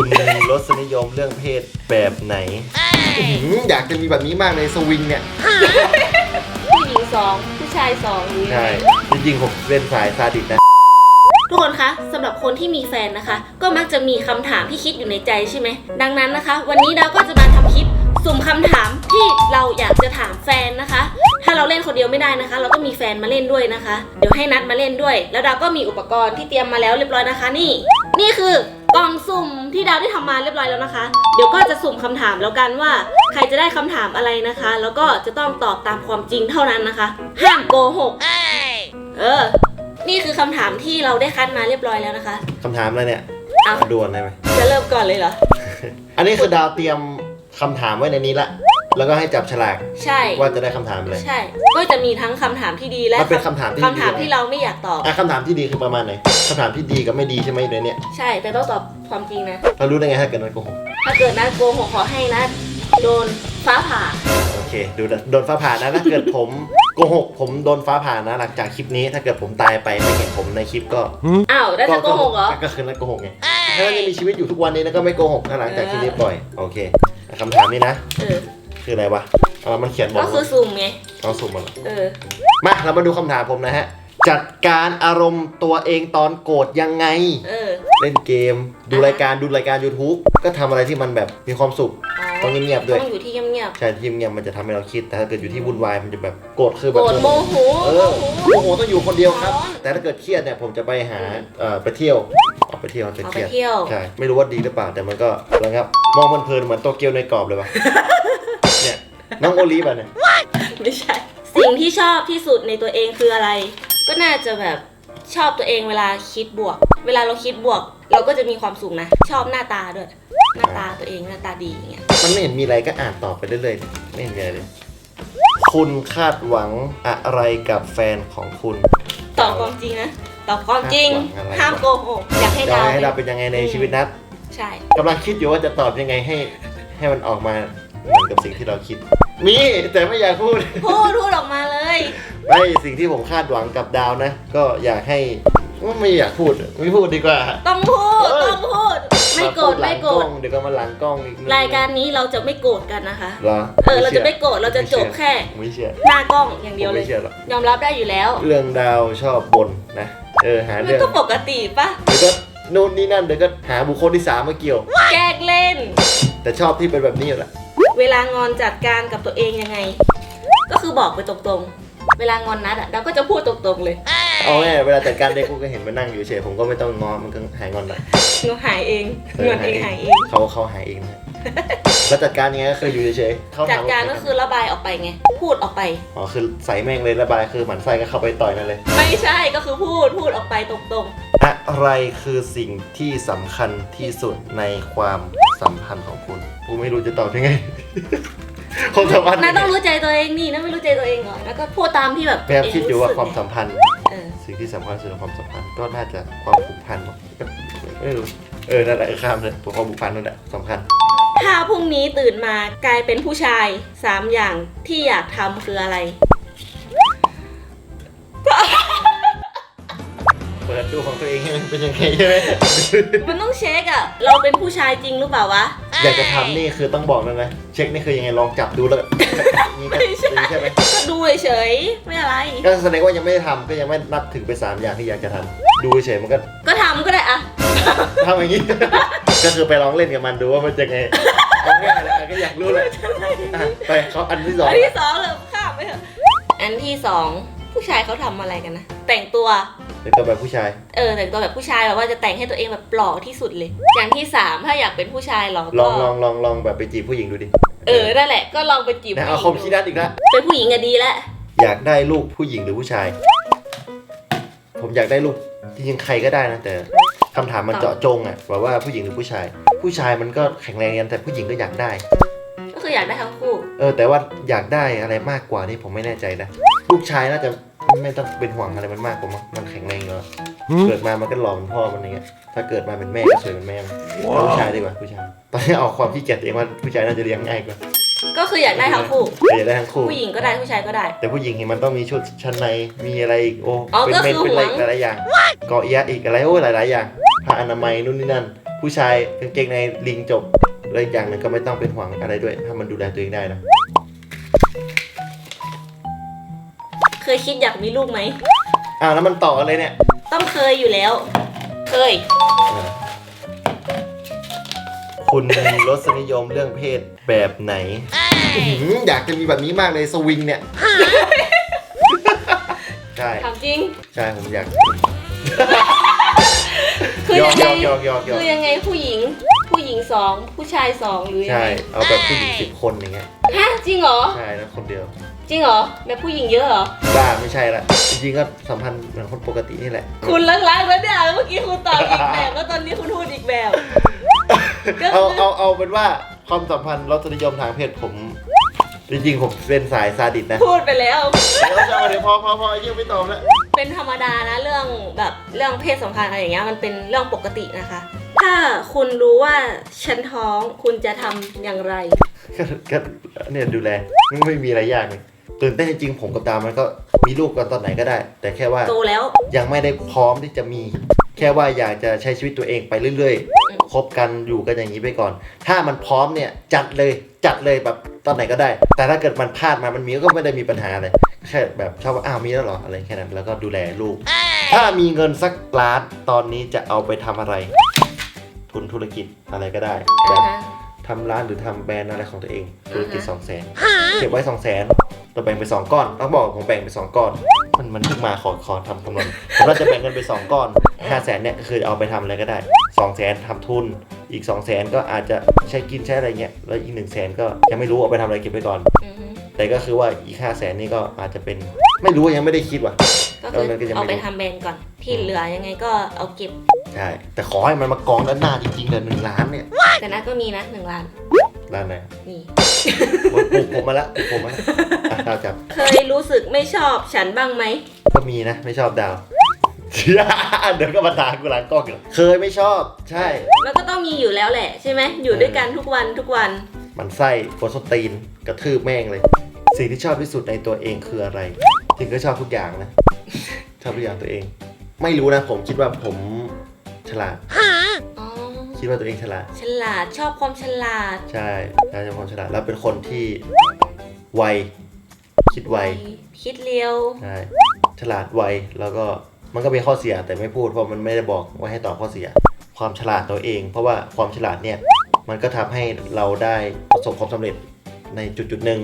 คุณมีรสนิยมเรื่องเพศแบบไหน อื้อหืออยากจะมีแบบนี้มากเลยสวิงเนี่ย ผู้หญิงสองผู้ชายสองหรือยังใช่ ไง จริงๆผมเป็นสายซาดิสนะ ทุกคนคะสำหรับคนที่มีแฟนนะคะ ก็มักจะมีคำถามที่คิดอยู่ในใจใช่ไหม ดังนั้นนะคะ วันนี้เราก็จะมาทำคลิปสุ่มคำถามที่เราอยากจะถามแฟนนะคะ ถ้าเราเล่นคนเดียวไม่ได้นะคะ เราก็มีแฟนมาเล่นด้วยนะคะ เดี๋ยวให้นัดมาเล่นด้วย แล้วดาวก็มีอุปกรณ์ที่เตรียมมาแล้วเรียบร้อยนะคะ นี่ นี่คือ กล่องสุ่มที่ดาวได้ทำมาเรียบร้อยแล้วนะคะ เดี๋ยวก็จะสุ่มคำถามแล้วกันว่า ใครจะได้คำถามอะไรนะคะ แล้วก็จะต้องตอบตามความจริงเท่านั้นนะคะ ห้ามโกหก เออ นี่คือคำถามที่เราได้คัดมาเรียบร้อยแล้วนะคะ คำถามอะไรเนี่ยเอามาดวนได้ไหม จะเริ่มก่อนเลยเหรอ อันนี้คือดาวเตรียมคำถามไว้ในนี้ละ แล้วก็ให้จับฉลากใช่ ว่าจะได้คำถามอะไรใช่ ก็จะมีทั้งคำถามที่ดีและมันเป็นคำถามที่คำถามดีที่เราไม่อยากตอบ อะคำถามที่ดีคือประมาณไหนคำถามที่ดีกับไม่ดีใช่ไหมอยู่ในเนี้ยใช่ แต่ต้องตอบความจริงนะ เรารู้ได้ไงถ้าเกิดมันโกหกถ้าเกิดนะโกหกขอให้นะโดนฟ้าผ่า โอเคดูนะโดนฟ้าผ่านะถ้าเกิดผมโกหกผมโดนฟ้าผ่านะหลังจากคลิปนี้ ถ้าเกิดผมตายไปไม่เห็นผมในคลิปก็อ้าวแล้วจะโกหกเหรอ ก็คือนักโกหกไงถ้ายังมีชีวิตอยู่ทุกวันนี้นะก็ไม่โกหกถ้าหลังจากคลิปนี้ปล่อยโอเคคำถามนี้นะเออ คืออะไรวะเอามันเขียนบอก็กคือสุ่มไง เอาสุ่มมาเหรอเออ มาเรามาดูคำถามผมนะฮะ จัดการอารมณ์ตัวเองตอนโกรธยังไง เออ เล่นเกม ดูรายการดูรายการ YouTube ก็ทำอะไรที่มันแบบมีความสุข ต้องเงียบๆด้วย ต้องอยู่ที่เงียบใช่ที่เงียบๆมันจะทำให้เราคิด แต่ถ้าเกิดอยู่ที่วุ่นวายมันจะแบบโกรธคือๆแบโกบรธโมโหเอโมอโห โอ้โหต้องอยู่คนเดียวครับ ร้อนแต่ถ้าเกิดเครียดเนี่ยผมจะไปหาเอ่อไปเที่ยวออกไปเที่ยวจะออกเคไปรียดเที่ยว ใช่ไม่รู้ว่าดีหรือเปล่าแต่มันก็แล้วครับมองเพลินๆเหมือนโตเกียวในกรอบเลยว่ะเนี่ยน้องโอลิฟอะเนี่ยไม่ใช่ สิ่งที่ชอบที่สุดในตัวเองคืออะไร ก็น่าจะแบบชอบตัวเองเวลาคิดบวก เวลาเราคิดบวก เราก็จะมีความสุขนะ ชอบหน้าตาด้วย หน้าตาตัวเองหน้าตาดีอย่างเงี้ย มันไม่เห็นมีอะไรก็อ่านต่อไปเรื่อยๆไม่เห็นมีอะไรเลย คุณคาดหวังอะไรกับแฟนของคุณตอบความจริงนะตอบความจริงคาดหวังอะไรห้ามโกหกอยากให้จะดาวให้เราเป็นยังไงในชีวิตนัดใช่กำลังคิดอยู่ว่าจะตอบยังไงให้ให้มันออกมา เหมือนกับสิ่งที่เราคิด มีแต่ไม่อยากพูด พูดพูดออกมาเลย ไม่สิ่งที่ผมคาดหวังกับดาวนะ ก็อยากให้ไม่อยากพูด ไม่พูดดีกว่า ต้องพูดเออต้องพูด ไม่โกรธาพูดหลัไม่งโกรล้ธองเดี๋ยวก็มาหลังกล้องอีกรายการนี้เราจะไม่โกรธกันนะคะเหรอเออเราจะไม่โกรธเราจะจบแค่ไม่เชื่อหน้ากล้องอย่างเดียวผมเลยไม่เชื่อหรอกยอมรับได้อยู่แล้ว เรื่องดาวชอบบ่นนะเออหามันเรื่องก็ปกติปะเดี๋ยวก็นู่นนี่นั่นเดี๋ยวก็หาบุคคลที่สามมาเกี่ยว แกล้งเล่น แต่ชอบที่เป็นแบบนี้อยู่แหละ เวลางอนจัดการกับตัวเองยังไง ก็คือบอกไปตรงๆ เวลางอนนัดอะเราก็จะพูดตรงๆเลยเอาแน่เวลาจัดการเด็กกูก็เห็นมานั่งอยู่เฉยผมก็ไม่ต้องงอมันก็หายงอนละหนูหายเองเงินเองหายเองเขาเขาหายเองนะแล้วจัดการยังไงก็คืออยู่เฉยๆเขาจัดถามว่การก็คือระบายออกไปไง พูดออกไป อ๋อคือใส่แม่งเลยระบายคือหมันไส้ก็เข้าไปต่อยนั่นเลย ไม่ใช่ก็คือพูดพูดออกไปตรงอะไรคือสิ่งที่สำคัญที่สุดในความ สัมพันธ์ของคุณกูไม่รู้จะตอบยังไง ความสัมพันธ์ๆนัดต้องรู้ใจตัวเองนี่นัดไม่รู้ใจตัวเองเหรอแล้วก็พูดตามที่แบบพยายามคิดอยู่ว่าตัวเงความรู้สึกสัมพันธ์ เออสิ่งที่สำคัญที่สุดในความสัมพันธ์ก็น่าจะความผูกพันมั้งก็ไม่รู้เออนั่นแหละข้ามเลยความผูกพันนั่นแหละสำคัญ ถ้าพรุ่งนี้ตื่นมากลายเป็นผู้ชายสามอย่างที่อยากทำคืออะไร เปิดดูของตัวเองให้มันเป็นยังไงใช่ไหมมันต้องเช็คอะเราเป็นผู้ชายจริงหรือเปล่าวะอยากจะทำนี่คือต้องบอกเลยนะเช็คนี่คือยังไงลองจับดูแล้วนี่ก็ไม่ใช่ใช่ไหมก็ดูเฉยๆไม่อะไร ก็แสดงว่ายังไม่ได้ทำก็ยังไม่นับถึงไปสามอย่างที่อยากจะทำดูเฉยมันก็ก็ทำก็ได้อะทำอย่างนี้ ก็คือไปลองเล่นกับมันดูว่ามันจะไงเอาง่ายเลยอะก็อยากรู้เลยอะไปเขาอันที่สองอันที่สองเลยข้ามไปเถอะอันที่สองผู้ชายเขาทำอะไรกันนะแต่งตัว เป็นตัวแบบผู้ชาย เออแต่งตัวแบบผู้ชายแบบว่าจะแต่งให้ตัวเองแบบหล่อที่สุดเลย อย่างที่สามถ้าอยากเป็นผู้ชายเหรอลก็องลองลองลองแบบไปจีบผู้หญิงดูดิเออนั่นแหละก็ลองไปจีบนะผู้หเอาญิงคมชี้ด้านอีกแล้วเป็นผู้หญิงอะดีแล้วอยากได้ลูกผู้หญิงหรือผู้ชาย ผมอยากได้ลูกจริงๆใครก็ได้นะแต่คำถามมันเจาะจงอะแบบว่าผู้หญิงหรือผู้ชาย ผู้ชายมันก็แข็งแรงกันแต่ผู้หญิงก็อยากได้ ก็คืออยากได้ทั้งคู่ เออแต่ว่าอยากได้อะไรมากกว่านี่ผมไม่แน่ใจนะ ลูกชายน่าจะ ไม่ต้องเป็นห่วงอะไรมันมากกว่ามั้งมันแข็งแรงอยู่แล้วเกิดมามันก็หล่อเหมือนพ่อมันอย่างเงี้ย ถ้าเกิดมาเป็นแม่ก็สวยเหมือนแม่มันเอาผู้ชายดีกว่าผู้ชายตอนนี้เอาความขี้เกียจตัวเองว่าผู้ชายน่าจะเลี้ยงง่ายกว่าก็คืออยากได้ทั้งคู่แต่อยากได้ทั้งคู่ ผู้หญิงก็ได้ผู้ชายก็ได้ แต่ผู้หญิงเห็นมันต้องมีชุดชั้นใน มีอะไรอีกโอ้อ๋อเป็นก็เมนคือเป็นอะไรห่วงอีกหลายๆอย่าง เกาะเอียะอีกอะไรโอ้หลายๆอย่างผ้าอนามัยนู่นนี่นั่น ผู้ชายกางเกงในลิงจบแล้วอีกอย่างหนึงก็ไม่ต้องเป็นห่วงอะไรด้วย ถ้ามันดูแลตัวเองได้นะ เคยคิดอยากมีลูกไหม อ้าวแล้วมันต่ออะไรเนี่ยต้องเคยอยู่แล้ว เคย อ่าคุณมีรสนิยมเรื่องเพศแบบไหนอื้อหืออยากจะมีแบบนี้มากเลยสวิงเนี่ย ใช่ ถามจริง ใช่ผมอยากคือหยอยักงหยไงอกหยอกหยอกหยอกคือยังไงผู้หญิง ผู้หญิงสองผู้ชายสองหรือยังใช่ ไงเอาแบบผู้หญิงสิบคนอย่างเงี้ย ฮะจริงเหรอ ใช่แล้วคนเดียว จริงเหรอแบบผู้หญิงเยอะเหรอ บ้าไม่ใช่ละจริงๆก็สัมพันธ์เหมือนคนปกตินี่แหละ คุณลักๆแล้วเนี่ยเมื่อกี้คุณตอบอีกแบบแล้วตอนนี้คุณพูดอีกแบบ ก็เอาคือเอาเอาเป็นว่าความสัมพันธ์รสนิยมทางเพศผม จริงๆผมเป็นสายซาดิสนะพูดไปแล้ว เดี๋ยวจะเอาเดี๋ยวพอพอพอยังไม่ตอบแล้วเป็นธรรมดานะเรื่องแบบเรื่องเพศสัมพันธ์อะไรอย่างเงี้ยมันเป็นเรื่องปกตินะคะ ถ้าคุณรู้ว่าฉันท้องคุณจะทำอย่างไร ก็ก็เนี่ยดูแลมันไม่มีอะไรยากเลย ตื่นเต้นจริงๆผมกับดาวมันก็มีลูกกันตอนไหนก็ได้ แต่แค่ว่าโตแล้วยังไม่ได้พร้อมที่จะมี แค่ว่าอยากจะใช้ชีวิตตัวเองไปเรื่อยอืมๆคบกันอยู่กันอย่างนี้ไปก่อน ถ้ามันพร้อมเนี่ยจัดเลยจัดเลยแบบตอนไหนก็ได้ แต่ถ้าเกิดมันพลาดมามันมีก็ไม่ได้มีปัญหาอะไรแค่แบบชอบว่าอ้าวมีแล้วเหรออะไรแค่นั้นแล้วก็ดูแลลูก ถ้ามีเงินสักล้านตอนนี้จะเอาไปทำอะไร ทุนธุรกิจอะไรก็ได้แบอ่าบฮะทำร้านหรือทำแบรนด์อะไรของตัวเองธุรกิจอ่าฮะสองแสนเก็บไว้สองแสน เราแบ่งเป็นสองก้อนต้องบอกว่าผมแบ่งเป็นสองก้อน มันมันเพิ่งมาขอขอทำคำนวณผมเราจะแบ่งเงินเป็นสองก้อนห้าแสนเนี่ยคือเอาไปทำอะไรก็ได้สองแสนทำทุน อีกสองแสนก็อาจจะใช้กินใช้อะไรเงี้ยแล้วอีกหนึ่งแสนก็ยังไม่รู้เอาไปทำอะไรเก็บไปก่อน อือฮึแต่ก็คือว่าอีกห้าแสนนี่ก็อาจจะเป็นไม่รู้ยังไม่ได้คิดว่ะ ก็คือเออมันก็ยังไม่ เอาไปรู้ทำแบรนด์ก่อน ที่เหลือยังไงก็เอาเก็บ ใช่แต่ขอให้มันมากองด้านหน้าจริงๆเลยหนึ่งล้านเนี่ยแต่นัดก็มีนะหนึ่งล้าน ล้านไหนนี่ ปลุกผมมาละปลุกผมมาละอะดาวจับ เคยรู้สึกไม่ชอบฉันบ้างไหม ก็มีนะ ไม่ชอบดาว เดี๋ยวก็มาด่ากูหลังกล้องอีกแล้วเคยไม่ชอบ ใช่ มันก็ต้องมีอยู่แล้วแหละใช่ไหม อยู่ด้วยกันทุกวันทุกวัน มันไส้โกสตีนกระทืบแม่งเลย สิ่งที่ชอบที่สุดในตัวเองคืออะไรจริงก็ชอบทุกอย่างนะ ชอบทุกอย่างตัวเอง ไม่รู้นะผมคิดว่าผมฉลาด อ๋อ คิดว่าตัวเองฉลาด ฉลาดชอบความฉลาดใช่ใช่ชอบความฉลาดแล้วเป็นคนที่ไวคิดไวคิดเร็วใช่ฉลาดไวแล้วก็มันก็มีข้อเสียแต่ไม่พูดเพราะมันไม่ได้บอกว่าให้ตอบข้อเสีย ความฉลาดตัวเอง เพราะว่าความฉลาดเนี่ยมันก็ทำให้เราได้ประสบความสำเร็จในจุดจุดๆหนึ่ง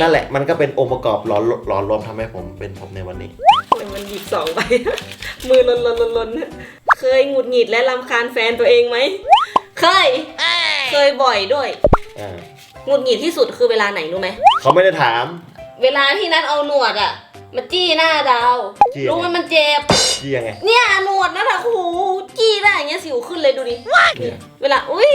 นั่นแหละมันก็เป็นองค์ประกอบหลอมหลอมรวมทำให้ผมเป็นผมในวันนี้มันหยิบสองใบมือลนลนลนลน เคยหงุดหงิดและรำคาญแฟนตัวเองไหม เคย เคยบ่อยด้วย อ่าหงุดหงิดที่สุดคือเวลาไหนรู้ไหม เขาไม่ได้ถาม เวลาที่นัดเอาหนวดอะมาจี้หน้าดาว จี้ยังไงรู้ไหมมันเจ็บยี่ยังไงเนี่ยหนวดนั่นอะโอ้โหจี้ได้อย่างเงี้ยสิวขึ้นเลยดูดิ เนี่ย เวลา อุ้ย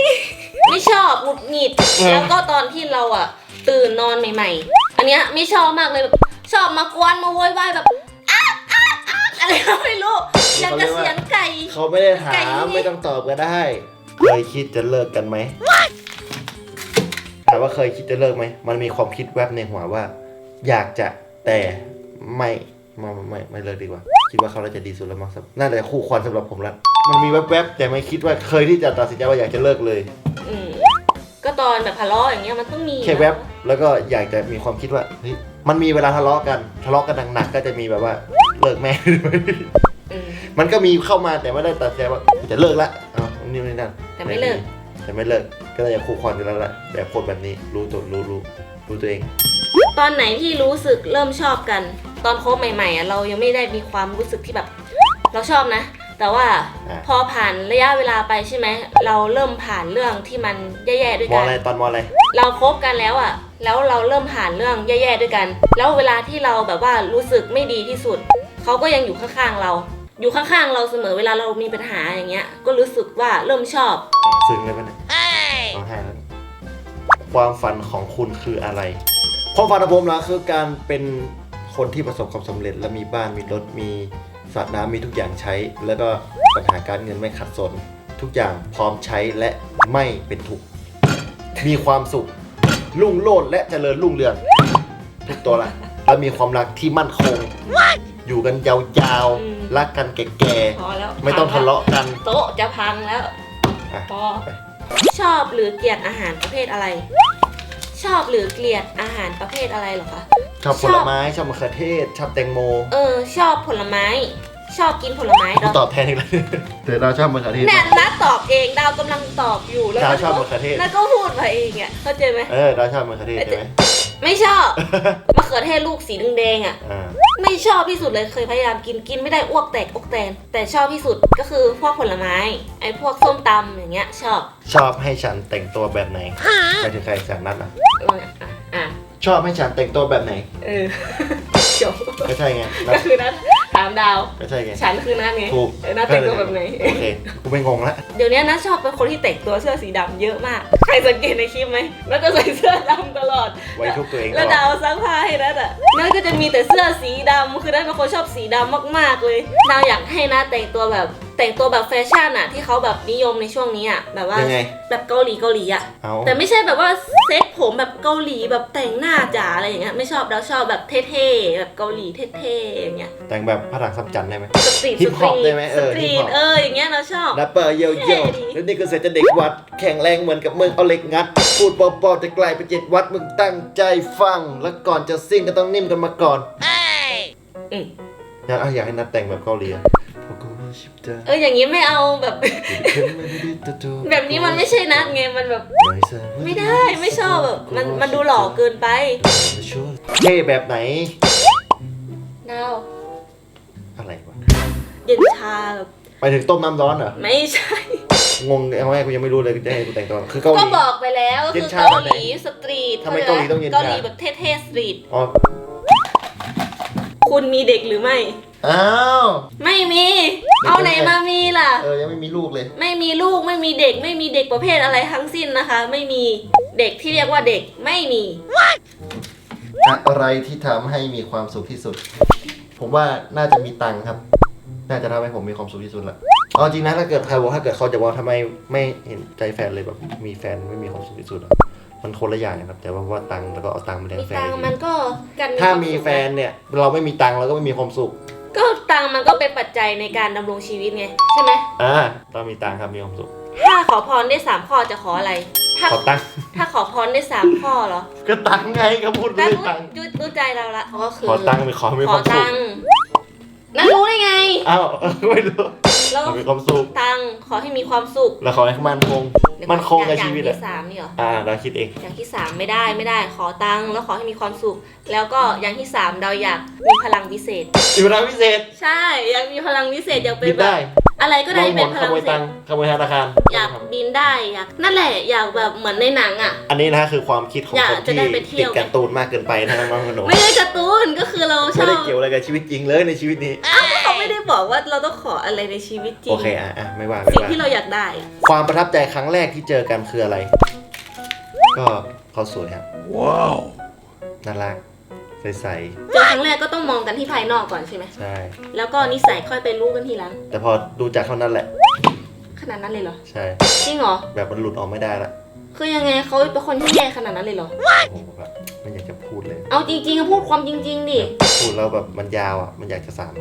ไม่ชอบหงุดหงิด เออ แล้วก็ตอนที่เราอะตื่นนอนใหม่ ๆ อันเนี้ยไม่ชอบมากเลยแบบชอบมากวนมาโวยวายแบบอ๊ากอ๊าก อ๊ากอะไรก็ไม่รู้อยากจะเสียงไก่ เขาไม่ได้ถาไก่ม นี่ ไม่ต้องตอบก็ได้ เคยคิดจะเลิกกันไหมถามว่าเคยคิดจะเลิกไหม มันมีความคิดแวบในหัวว่า อยากจะแต่ไม่ไม่ไม่ไม่เลิกดีกว่า คิดว่าเขาน่าจะดีสุดแล้วมั้งครับน่าจะคู่ควรสำหรับผมละมันมีแวบๆแต่ไม่คิดว่าเคยที่จะตัดสินใจว่าอยากจะเลิกเลย อืมก็ตอนแบบทะเลาะอย่างเงี้ยมันต้องมีแค่แวบแล้วก็อยากจะมีความคิดว่าเฮ้ยมันมีเวลาทะเลาะกัน ทะเลาะกันหนักๆก็จะมีแบบว่า เลิกแม่อืมมันก็มีเข้ามาแต่ไม่ได้ตัดสินใจว่าจะเลิกละอ๋อนี่นี่นั่นแต่ไม่เลิก แต่ไม่เลิก ก็เลยคู่ควรกันแล้วแหละแบบคนแบบนี้รู้ตัวรู้รู้รู้ตัวเอง ตอนไหนที่รู้สึกเริ่มชอบกัน ตอนคบใหม่ๆอะเรายังไม่ได้มีความรู้สึกที่แบบ เราชอบนะ แต่ว่าอะพอผ่านระยะเวลาไปใช่ไหม เราเริ่มผ่านเรื่องที่มันแย่ๆด้วยมอกัน อะไรตอนมออะไรเราคบกันแล้วอะแล้วเราเริ่มผ่านเรื่องแย่ๆด้วยกัน แล้วเวลาที่เราแบบว่ารู้สึกไม่ดีที่สุด เขาก็ยังอยู่ข้างๆเรา อยู่ข้างๆเราเสมอเวลาเรามีปัญหาอย่างเงี้ย ก็รู้สึกว่าเริ่มชอบซึ้งเลยปะเนี่ยร้องไห้แล้วความฝันของคุณคืออะไร ความฝันของผมนะคือการเป็นคนที่ประสบความสำเร็จ และมีบ้านมีรถมีสระน้ำมีทุกอย่างใช้ แล้วก็ปัญหาการเงินไม่ขัดสน ทุกอย่างพร้อมใช้และไม่เป็นทุกข์มีความสุขรุ่งโรจน์และเจริญรุ่งเรืองทุกตัวละและมีความรักที่มั่นคง อยู่กันยาวอืม ๆ รักกันแก่พอแล้วๆ ไม่ต้องทะเลาะกัน โต๊ะจะพังแล้วออะ พอไปชอบหรือเกลียดอาหารประเภทอะไร ชอบหรือเกลียดอาหารประเภทอะไรเหรอคะ ชอบผลไม้ชอบมะเขือเทศชอบแตงโมเออ ชอบผลไม้ ชอบกินผลไม้กูดาวตอบแทนอีกแล้วเดี๋ยวเราชอบมะเขือเทศ แน่นัดตอบเองดาวกำลังตอบอยู่แล้วดาวก็ชอบมะเขือเทศ แล้วก็พูดมาเองอะเข้าใจไหม เออเราชอบมะเขือเทศใช่ไหม ไม่ชอบมะเขือเทศลูกสีแดงๆอะ อ่า ไม่ชอบที่สุดเลยเคยพยายามกินกินไม่ได้อ้วกแตกอกแตน แต่ชอบที่สุดก็คือพวกผลไม้ ไอ้พวกส้มตำอย่างเงี้ยชอบชอบให้ฉันแต่งตัวแบบไหนไปถึงใครฉันนัดอะ เอาเนี่ยอะอะชอบให้ฉันแต่งตัวแบบไหน เออ จบก็ใช่ไงนัก็ดคือนัด ถามดาว ก็ใช่ไง ฉันคือนัดไงถูกเออนัดแต่งตัวแบบไหน โอเค กูไม่งงละเดี๋ยวนี้นัดชอบเป็นคนที่แต่งตัวเสื้อสีดำเยอะมาก ใครสังเกตในคลิปไหมนัดจะใส่เสื้อดำตลอด ไว้ทุกตัวเองตแล้วลดาอวดซักผ้าให้นัดอะนัดก็จะมีแต่เสื้อสีดำคือนัดเป็นคนชอบสีดำมากๆเลยดาวอยากให้นัดแต่งตัวแบบ แต่งตัวแบบแฟชั่นอะที่เขาแบบนิยมในช่วงนี้อะแบบว่ายังไง แบบเกาหลีเกาหลีอะ เอา แต่ไม่ใช่แบบว่าเซ็ตผมแบบเกาหลีแบบแต่งหน้าจ๋าอะไรอย่างเงี้ยไม่ชอบดาวชอบแบบเท่ๆแบบเกาหลีเท่ๆอย่างเงี้ยแต่งแบบพระถังซับจันทร์ได้ไหม สตรีทฮิปสฮตอปรีได้ทไหมเอสอตรีฮิปทฮอป เอออย่างเงี้ยเราชอบ แรปเปอร์เยเท่อะดีๆแล้วนี่ก็เสร็จจะเด็กวัด แข่งแรงเหมือนกับมึงเอาเหล็กงัด พูดเบาๆจะกลายเป็นเจ็ดวัดมึงตั้งใจฟัง แล้วก่อนจะซิ่งก็ต้องนิ่มกันมาก่อนอืมอยากอะอยากให้นัดแต่งแบบเกาหลีอะเอออย่างงี้ไม่เอาแบบ แบบนี้มันไม่ใช่นัดไงมันแบบ ไม่ได้ไม่ชอบแบบมันมันดูหล่อเกินไปเท่แบบไหน ดาว อะไรวะเย็นชาแบบไปถึงต้มน้ำร้อนเหรอ ไม่ใช่ งงเอาแม่กูยังไม่รู้เลยจะให้กูแต่งตัวคือเกาหก็ลี บอกไปแล้วก็เย็คืนอชาเกาหลีสตรีททำไมเกาหลีต้องเย็นชา เกาหลีแบบเท่ๆสตรีทอ๋อ คุณมีเด็กหรือไม่ อ้าว ไม่มี เด็กเอาไหนมามีล่ะ เออ ยังไม่มีลูกเลย ไม่มีลูกไม่มีเด็ก ไม่มีเด็กประเภทอะไรทั้งสิ้นนะคะ ไม่มีเด็กที่เรียกว่าเด็กไม่มี อะไรที่ทำให้มีความสุขที่สุด ผมว่าน่าจะมีตังค์ครับ น่าจะทำให้ผมมีความสุขที่สุดละเอาจริงนะถ้าเกิดใครบอกถ้าเกิดเขาจะบอกทำไมไม่เห็นใจแฟนเลยแบบมีแฟนไม่มีความสุขที่สุดอะมันคนละอย่างนะครับ แต่ว่าว่าตังค์แล้วก็เอาตังค์มาเลี้ยมีงแฟนตังค์ดีมันก็กันถ้าควมีสุขแฟนเนี่ย เราไม่มีตังค์เราก็ไม่มีความสุข ก็ตังค์มันก็เป็นปัจจัยในการดำรงชีวิตไง ใช่ไหม อ่าต้องมีตังค์ครับมีความสุข ถ้าขอพรได้สามข้อจะขออะไร ถ้าขอตังค์ถ้าขอพรได้สามข้อเหรอก็ตังค์ไงก็พูดนั่เรื่นองตังค์รู้รู้ใจเราละก็คือขอตังค์ไม่ขอไม่มีขคอวามสุขตังค์นั่นรู้ได้ไง อ้าวไม่รู้แล้วขอมีความสุขตังค์ขอให้มีความสุขแล้วขอให้มันคงมันคงกับชีวิตอย่าอะงที่สามนี่เหรอ อ่าเราคิดเองอย่างที่สามไม่ได้ไม่ได้ ขอตังค์แล้วขอให้มีความสุข แล้วก็อย่างที่สามเราอยากมีพลังพิเศษ อยู่ร้านพิเศษใช่ อยากมีพลังพิเศษอยากเป็บินนแบได้บ อะไรก็ได้ลงที่หเป็นนพขลังโมยพิเศตัษงค์ขโมยธนาคารอยากบินได้อยากนั่นแหละอยากแบบเหมือนในหนังอะ อันนี้นะคือความคิดของอยากคนจะที่ได้ไปเที่ติยดวการ์ตูนมากเกินไปนะน้องๆหนูไม่ได้การ์ตูนก็คือเราชไม่อได้บเกี่ยวอะไรกับชีวิตจริงเลยในชีวิตนี้เขาไม่ได้บอกว่าเราต้องขออะไรในชีวิตจริโองเคอะอะไม่ว่าไม่สิ่งว่า ที่เราอยากได้ความประทับใจครั้งแรกที่เจอกันคืออะไร ก็เขาสวยครับ ว้าว น่ารัก ใสเจอครั้งแรกก็ต้องมองกันที่ภายนอกก่อนใช่ไหม ๆใช่ แล้วก็นิสัยค่อยไปรู้กันทีหลัง แต่พอดูจากเท่านั้นแหละ ขนาดนั้นเลยเหรอ ใช่ จริงเหรอ แบบมันหลุดออกไม่ได้ละคือยังไงเขาเป็นคนที่แย่ขนาดนั้นเลยเหรอ โอ้โหแบบไม่อยากจะพูดเลย เอาจริงๆก็พูดความจริง ๆดิ พูดแล้วแบบมันยาวอะ มันอยากจะสาม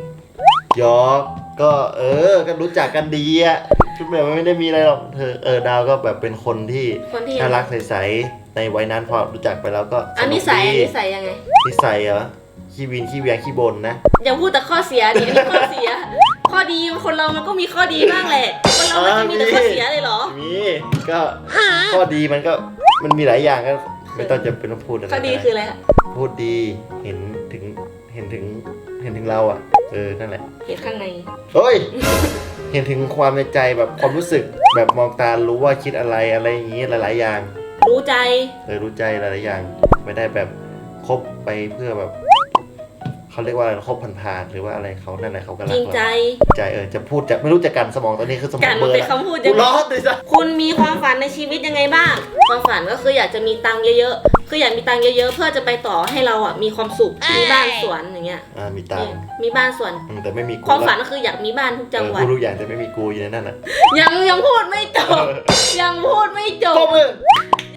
ยอกก็เออ ก็รู้จักกันดีอะชุดแบบมันไม่ได้มีอะไรหรอกเธอเออดาวก็แบบเป็นคนที่คนที่ น่ารักใสๆ ในวัยนั้นพอรู้จักไปแล้วก็อันนิสัยกอันดีนิสัยยังไงนิสัยเหรอขี้วินขี้เวียงขี้บนนะอย่าพูดแต่ข้อเสียดิอันนี้ข้อเสีย ข้อดีคนเรามันก็มีข้อดีบ้างแหละคนเรามันจะมีแต่ข้อเสียเลยเหรอมีก็ข้อดีมันก็มันมีหลายอย่างก็ไม่ต้องจะเป็นต้องพูดอะไรข้อดีก็ไคืออะไรคะพูดดีเห็นถึงเห็นถึงเห็นถึงเราอะ เออนั่นแหละเห็นข้างในเฮ้ยเห็นถึงความในใจแบบความรู้สึกแบบมองตารู้ว่าคิดอะไรอะไรอย่างงี้หลาย ๆ อย่าง รู้ใจ เออรู้ใจหลายๆอย่าง ไม่ได้แบบคบไปเพื่อแบบเขาเรียกว่าอะไรคบผ่านๆหรือว่าอะไรเขานั่นแหละเขาก็รักจริงใจ เราใจเออจะพูดจะไม่รู้จะกันสมองตอนนี้คือสมอกังนเบลอเป็นแล้วคำพูดกูยังไงร้อนเลยจ้ะคุณมีความฝันในชีวิตยังไงบ้าง ความฝันก็คืออยากจะมีตังค์เยอะๆ คืออยากมีตังค์เยอะๆ เพื่อจะไปต่อให้เราอะมีความสุข มีบ้านสวนอย่างเงี้ย อ่ามีตังค์มีบ้านสวน อืมแต่ไม่มีกูความฝันละก็คืออยากมีบ้านทุกจังหวัเอดอพูดทุกอย่างแต่ไม่มีกูอยู่ในนั้นอะ ยังยังพูดไม่จบ ยังพูดไม่จปรบบมือ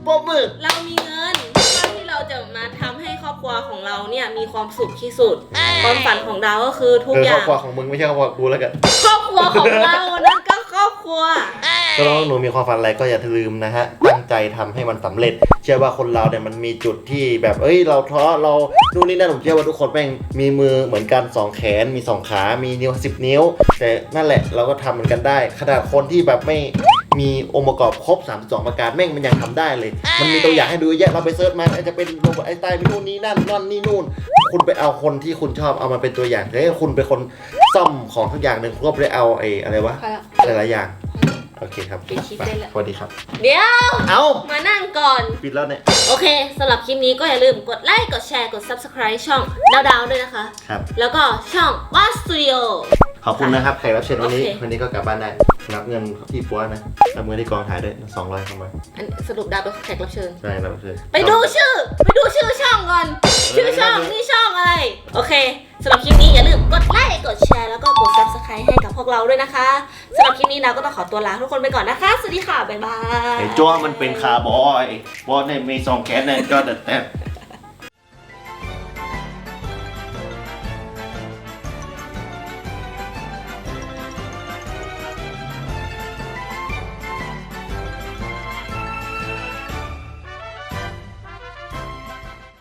ปรบมือเรามีเงินเพื่อที่เราจะมาทำให้ครอบครัวของเราเนี่ยมีความสุขที่สุด ความฝันของดาวก็คือทุกเอออครอย่างบครัวของมึงไม่ใช่ครอบครัวกูแล้วกันครอบครัวของเรานั่นก็ครอบอบครัว ก็น้องหนูมีความฝันอะไรก็อย่าลืมนะฮะตั้งใจทำให้มันสำเร็จ เชื่อว่าคนเราเนี่ยมันมีจุดที่แบบเอ้ยเราท้อเรานู่นนี่นั่นผมเชื่อว่าทุกคนแม่งมีมือเหมือนกันสองแขนมีสองขา มีนิ้วสิบนิ้ว แต่นั่นแหละเราก็ทำเหมือนกันได้ ขนาดคนที่แบบไม่ มีองค์ประกอบครบ 32 ประการแม่งมันยังทำได้เลย มันมีตัวอย่างให้ดูเยอะแยะเราไปเซิร์ชมาอาจจะเป็นโรบอทไอน์สไตน์มีนู่นนี่นั่นนั่นนี่นู่น คุณไปเอาคนที่คุณชอบเอามาเป็นตัวอย่างแต่ถ้าคุณเป็นคนซ่อมของทุกอย่างหนึ่งคุณก็ไปเอาไอ้อะไรวะหลายๆอย่างโอเคครับปิดคลิปได้แล้วสวัสดีครับ เดี๋ยว เอามานั่งก่อน ปิดแล้วเนี่ย โอเค สำหรับคลิปนี้ก็อย่าลืมกดไลค์ กดแชร์ กด subscribe ช่องดาวดาวๆด้วยนะคะ ครับ แล้วก็ช่องวัสตูดิโอ ขอบคุณนะครับแขกรับเชิญวันนี้ โอเค วันนี้ก็กลับบ้านได้รับเงินที่ปัวนะรับเงินที่กองถ่ายด้วยสองร้อยเข้ามาอันสรุปดาวเป็นแขกรับเชิญ ใช่รับเชิญ ไปดูชื่อ ไปดูชื่อช่องก่อน ชื่อช่อง นี่ช่องอะไร โอเคสำหรับคลิปนี้อย่าลืมกดไลค์ กดแชร์ แล้วก็กด subscribe ให้กับพวกเราด้วยนะคะสำหรับคลิปนี้เราก็ต้องขอตัวลาทุกคนไปก่อนนะคะ สวัสดีค่ะ บ๊ายบาย ไอ้จ้วมันเป็นคาร์บอยบอสเนี่ยมีสองแขนเนี่ยก็แต่แต่